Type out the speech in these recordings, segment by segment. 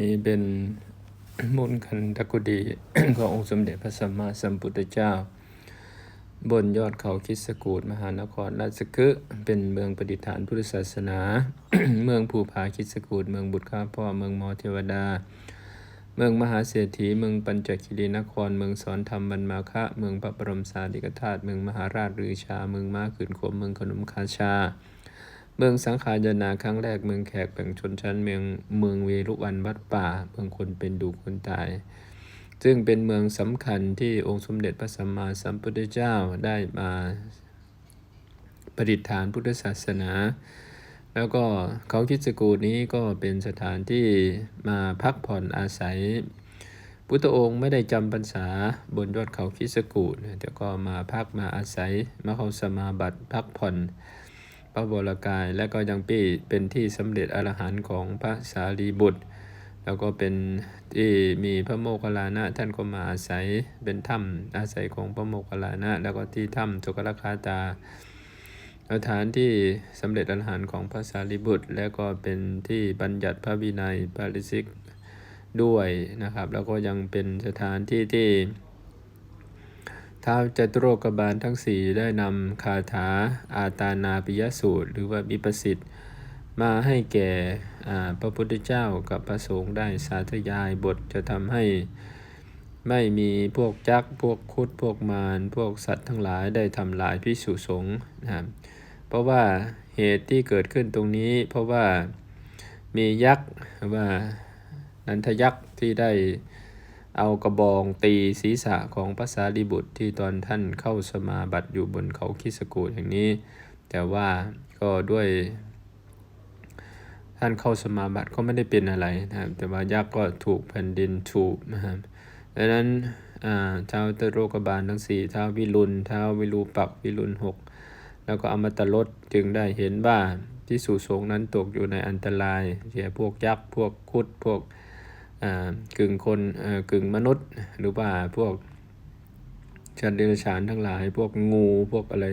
นี่เป็นมนคันตะกุดีขององค์สมเด็จพระสัมมาสัมพุทธเจ้า บนยอดเขาคิสกูดมหานครราชคฤห์เป็นเมืองประดิฐานพุทธศาสนา เมืองภูผาคิสกูดเมืองบุตรข้าพ่อเมืองมอเทวดา เมืองมหาเศรษฐี เมืองปัญจคีรีนคร เมืองสอนธรรมบรรมาคะ เมืองพระบรมสารีริกธาตุเมืองมหาราชรือชา เมืองม้าขืนขมเมืองขนมคาชา เมืองสังขารยนาครั้งแรกเมืองแขกแบ่งชนชั้นเมืองเมืองเวรุวันวัดป่าเมืองคนเป็นดูคนตาย ซึ่งเป็นเมืองสำคัญที่องค์สมเด็จพระสัมมาสัมพุทธเจ้าได้มาประดิษฐานพุทธศาสนา แล้วก็เขาคิดสกูลนี้ก็เป็นสถานที่มาพักผ่อนอาศัย พุทธองค์ไม่ได้จำพรรษาบนยอดเขาคิสกูลแต่ก็มาพักมาอาศัยมาเข้าสมาบัติพักผ่อน ระบรกาย และก็ยังปีเป็นที่สำเร็จอรหันต์ของพระสารีบุตร แล้วก็เป็นที่มีพระโมคคัลลานะท่านก็มาอาศัยเป็นถ้ำอาศัยของพระโมคคัลลานะ แล้วก็ที่ถ้ำจุกรคาตาสถานที่สำเร็จอรหันต์ของพระสารีบุตร และก็เป็นที่บัญญัติพระวินัยปาริสิกด้วยนะครับ แล้วก็ยังเป็นสถานที่ที่ ท้าวจตุโรกบาลทั้งสี่ได้นำคาถาอาตานาปิยสูตร หรือว่ามิปสิทธิ์มาให้แก่พระพุทธเจ้ากับพระสงฆ์ได้สาธยายบทจะทำให้ไม่มีพวกจักพวกคุดพวกมารพวกสัตว์ทั้งหลายได้ทำลายพิสุสงฆ์นะครับเพราะว่าเหตุที่เกิดขึ้นตรงนี้ เพราะว่ามียักษ์ว่านันทยักษ์ที่ได้ เอากระบองตีศีรษะของพระสารีบุตรที่ตอนท่านเข้าสมาบัติอยู่บนเขาคิสกูดอย่างนี้ แต่ว่าก็ด้วย ท่านเข้าสมาบัติก็ไม่ได้เป็นอะไรนะครับ แต่ว่ายักษ์ก็ถูกแผ่นดินถูกนะครับดังนั้นอ่าท้าวตโรกบาลทั้งสี่ท้าววิรุณท้าววิรูปักษ์วิรุณหกแล้วก็อมตะลดจึงได้เห็นว่าที่สู่สงนั้นตกอยู่ในอันตรายแก่พวกยักษ์พวกคุดพวก กึ่งคนกึ่งมนุษย์หรือว่าพวกชันเดรัจฉานทั้งหลาย พวกงูพวกอะไร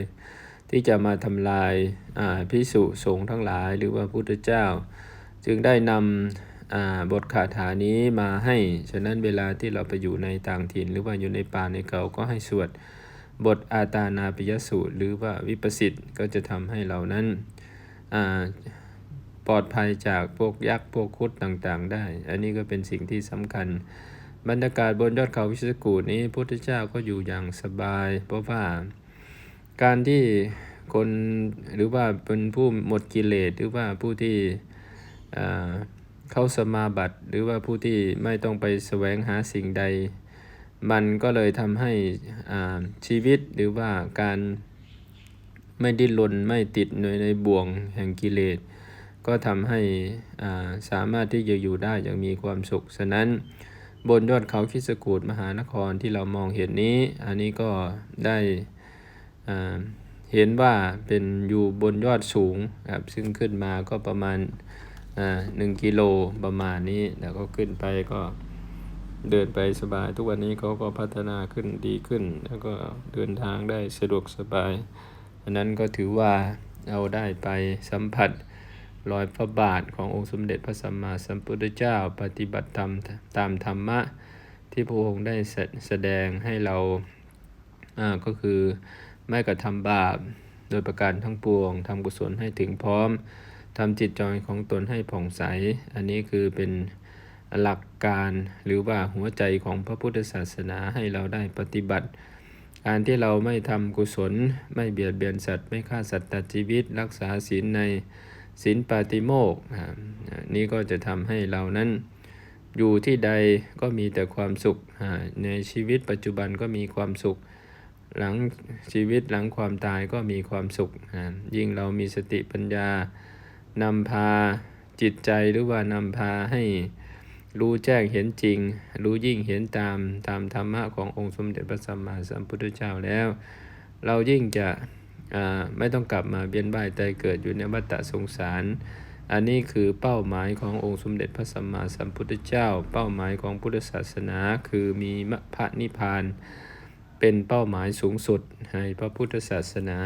ที่จะมาทำลายาพิสุสงฆ์ทั้งหลาย หรือว่าพุทธเจ้า จึงได้นำบทคาถานี้มาให้ ฉะนั้นเวลาที่เราไปอยู่ในต่างถิ่น หรือว่าอยู่ในป่าในเขาก็ให้สวดบทอาตานาปิยสูตร หรือว่าวิปัสสิทธ์ก็จะทำให้เรานั้นอ่า ปลอดภัยจากพวกยักษ์พวกคุดต่างๆ ได้ อันนี้ก็เป็นสิ่งที่สำคัญ บรรยากาศบนยอดเขาวิสกูดนี้พระพุทธเจ้าก็อยู่อย่างสบาย เพราะว่าการที่คนหรือว่าเป็นผู้หมดกิเลสหรือว่าผู้ที่เข้าสมาบัติหรือว่าผู้ที่ไม่ต้องไปแสวงหาสิ่งใด มันก็เลยทำให้ชีวิตหรือว่าการไม่ดิ้นรนไม่ติดในในบ่วงแห่งกิเลส ก็ทำให้สามารถที่จะอยู่ได้อย่างมีความสุข ฉะนั้นบนยอดเขาคิสกูดมหานครที่เรามองเห็นนี้ อันนี้ก็ได้เห็นว่าเป็นอยู่บนยอดสูงครับซึ่งขึ้นมาก็ประมาณหนึ่งกิโลประมาณนี้แล้วก็ขึ้นไปก็เดินไปสบาย ทุกวันนี้เขาก็พัฒนาขึ้นดีขึ้น แล้วก็เดินทางได้สะดวกสบายอันนั้นก็ถือว่าเราได้ไปสัมผัส รอยพระบาทขององค์สมเด็จพระสัมมาสัมพุทธเจ้า ปฏิบัติธรรมตามธรรมะที่พระองค์ได้แสดงให้เราอ่าก็คือไม่กระทำบาปโดยประการทั้งปวงทำกุศลให้ถึงพร้อมทำจิตใจของตนให้ผ่องใส อันนี้คือเป็นหลักการหรือว่าหัวใจของพระพุทธศาสนาให้เราได้ปฏิบัติ การที่เราไม่ทำกุศล ไม่เบียดเบียนสัตว์ ไม่ฆ่าสัตว์ตัดชีวิต รักษาศีลใน ศีลปาติโมกข์นี่ก็จะทำให้เรานั้นอยู่ที่ใดก็มีแต่ความสุข ในชีวิตปัจจุบันก็มีความสุข หลังชีวิตหลังความตายก็มีความสุข ยิ่งเรามีสติปัญญานำพาจิตใจหรือว่านำพาให้รู้แจ้งเห็นจริง รู้ยิ่งเห็นตามตามธรรมะขององค์สมเด็จพระสัมมาสัมพุทธเจ้าแล้ว เรายิ่งจะ ไม่ต้องกลับมาเวียนว่ายตายเกิดอยู่ในวัฏสงสาร อันนี้คือเป้าหมายขององค์สมเด็จพระสัมมาสัมพุทธเจ้า เป้าหมายของพุทธศาสนาคือมีมรรคนิพพาน เป็นเป้าหมายสูงสุดในพระพุทธศาสนา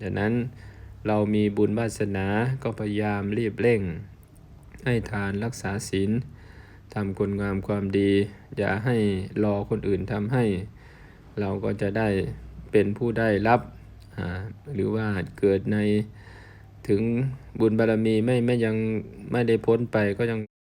ดังนั้นเรามีบุญวาสนาก็พยายามรีบเร่ง ให้ทานรักษาศีลทำคุณงามความดี อย่าให้รอคนอื่นทำให้ เราก็จะได้เป็นผู้ได้รับ หรือว่าเกิดในถึงบุญบารมีไม่ไม่ยังไม่ได้พ้นไปก็ยัง